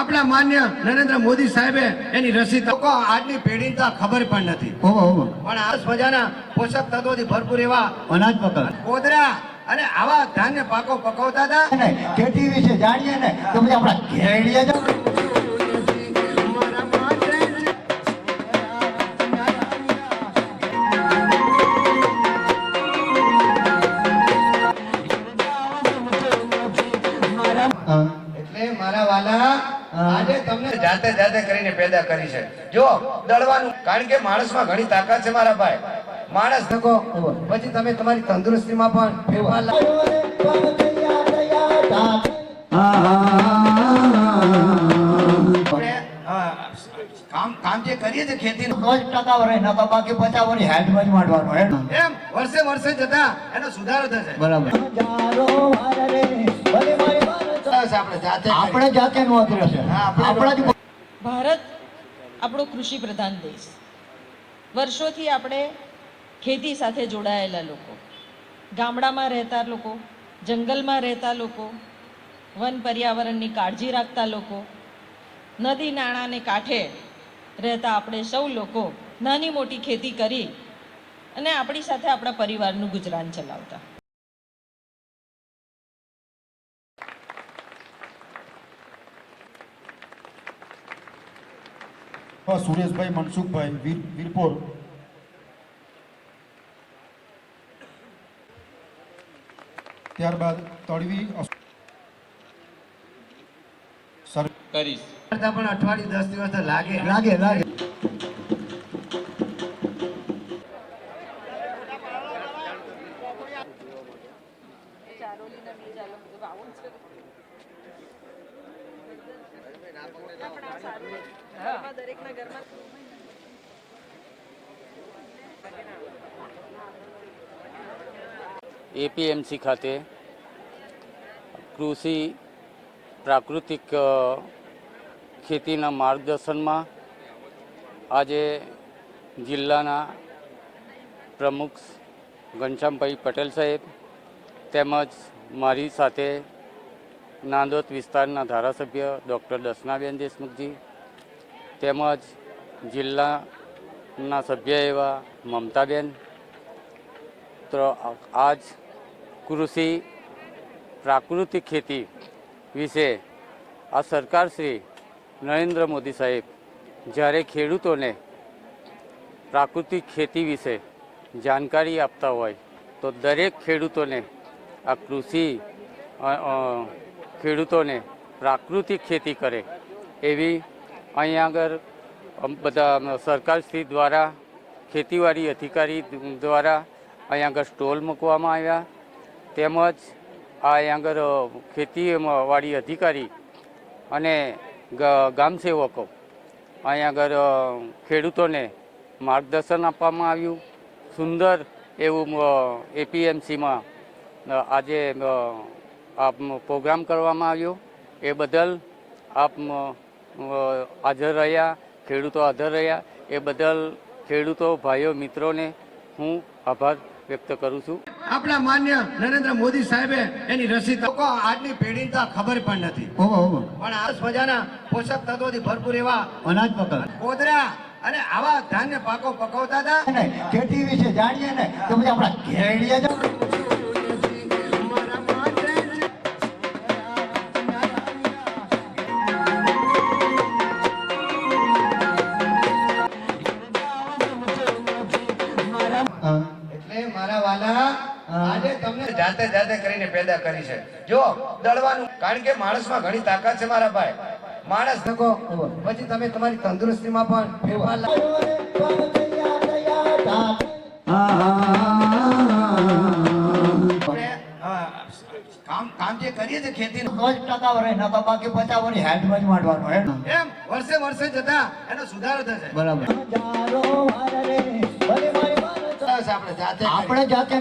આપણા માન્ય નરેન્દ્ર મોદી સાહેબે એની રસી લોકો આજની પેઢીને તો ખબર પણ નથી. પણ આ મજાના પોષક તત્વોથી ભરપૂર એવા અનાજ પકડ. કોદરા અને આવા ધાન્ય પાકો પકવતા હતા. ખેતી વિશે જાણીએ ને તો પછી આપણા ઘેડિયા. એટલે મારા વાલા આજે તમને જાતે જાતે કરીને પેદા કરી છે. જો દળવાનું કારણ કે માણસમાં ઘણી તાકાત છે મારા ભાઈ. માણસ થકો પછી તમે તમારી તંદુરસ્તીમાં પણ કામ કામ જે કરીએ છીએ ખેતીનું તો જ ટકાવ રહે ન તો બાકી પચાસ વળી હેડમાં જ માંડવાનું એમ વર્ષે વર્ષે જતા એનો સુધારો થશે. બરાબર. બસ આપણે જાતે આપણે જાતે નોંધ રહેશે આપણા જ ભારત આપણો કૃષિ પ્રધાન દેશ. વર્ષોથી આપણે ખેતી સાથે જોડાયેલા લોકો. ગામડામાં રહેતા લોકો જંગલમાં રહેતા લોકો વન પર્યાવરણની કાળજી રાખતા લોકો નદી નાણાંને કાંઠે રહેતા આપણે સૌ લોકો નાની મોટી ખેતી કરી અને આપણી સાથે આપણા પરિવારનું ગુજરાન ચલાવતા. સુરેશભાઈ મનસુખભાઈ વીર વીરપોર ત્યારબાદ તળવી કરીશ. પણ અઠવાડિયું દસ દિવસ લાગે. લાગે લાગે. એપીએમસી ખાતે કૃષિ પ્રાકૃતિક ખેતીના માર્ગદર્શનમાં આજે જિલ્લાના પ્રમુખ ઘનશ્યામભાઈ પટેલ સાહેબ તેમજ મારી સાથે નાંદોદ વિસ્તારના ધારાસભ્ય ડૉક્ટર દર્શનાબેન દેશમુખજી તેમજ જિલ્લાના સભ્ય એવા મમતાબેન. તો આજ કૃષિ પ્રાકૃતિક ખેતી વિશે આ સરકાર શ્રી નરેન્દ્ર મોદી સાહેબ જ્યારે ખેડૂતોને પ્રાકૃતિક ખેતી વિશે જાણકારી આપતા હોય તો દરેક ખેડૂતોને આ કૃષિ ખેડૂતોને પ્રાકૃતિક ખેતી કરે એવી અહીંયા આગળ બધા સરકારશ્રી દ્વારા ખેતીવાડી અધિકારી દ્વારા અહીંયા આગળ સ્ટોલ મૂકવામાં આવ્યા. તેમજ આ અહીંયા આગળ ખેતીવાડી અધિકારી અને ગામ સેવકો અહીંયા આગળ ખેડૂતોને માર્ગદર્શન આપવામાં આવ્યું. સુંદર એવું એપીએમસીમાં આજે પ્રોગ્રામ કરવામાં આવ્યો. એ બદલ આપ હાજર રહ્યા ખેડૂતો હાજર રહ્યા. એ બદલ ખેડૂતો ભાઈઓ મિત્રોને હું આભાર વ્યક્ત કરું છું. આપણા માન્ય નરેન્દ્ર મોદી સાહેબે એની રસી લોકો આજની પેઢીને તો ખબર પણ નથી. ઓહો ઓહો પણ આ મજાના પોષક તત્વોથી ભરપૂર એવા અનાજ પકડ. કોદરા અને આવા ધાન્ય પાકો પકવતા હતા. ને ખેતી વિશે જાણીએ ને તો પછી આપણા ઘેડિયા આજે તમને જાતે જાતે કરીને પેદા કરી છે. જો દળવાનું કારણ કે માણસમાં ઘણી તાકાત છે મારા ભાઈ. માણસ થકો પછી તમે તમારી તંદુરસ્તીમાં પણ કામ કામ જે કરીએ છીએ ખેતીનું. જ ટકાવ રહે ન બાકી જ માંડવાનું એમ? વર્ષે વર્ષે જતા એનો સુધારો થશે. બરાબર. આપણે જાતે આપણે જાતે